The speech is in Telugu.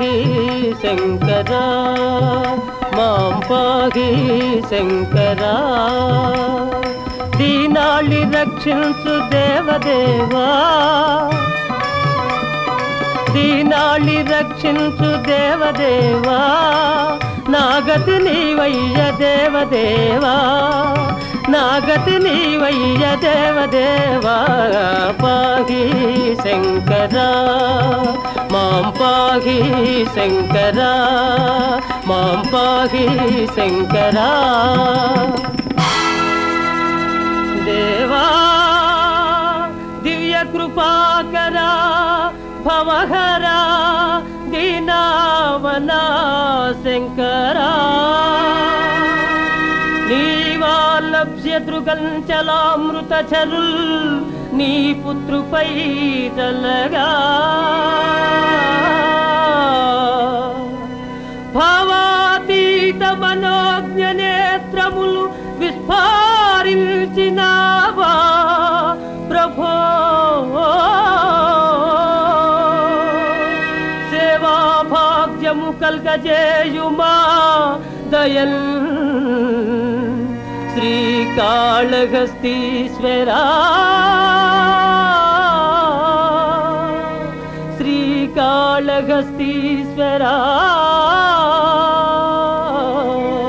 పాహి శంకరా మాం పాహి శంకరా. దీనాళి రక్షించు దేవదేవా. దీనాళి రక్షించు దేవదేవా. నాగతి నీవయ్య దేవదేవా. నాగతి నీవయ్య దేవదేవా. పాహి శంకరా. పాహి శంకరా మాం పాహి శంకరా. దేవా దివ్య కృపాకరా భవహరా దీనావనా శంకరా. నీవాలభ్యదృగంచలామృతచరుల్ నీ పుత్రుపై తలగా. భావాతీత మనోజ్ఞ నేత్రములు విస్ఫారించినావా ప్రభో? సేవా భాగ్యము కల్గజేయుమా దయల్? శ్రీకాళహస్తీశ్వరా? శ్రీకాళహస్తీశ్వరా?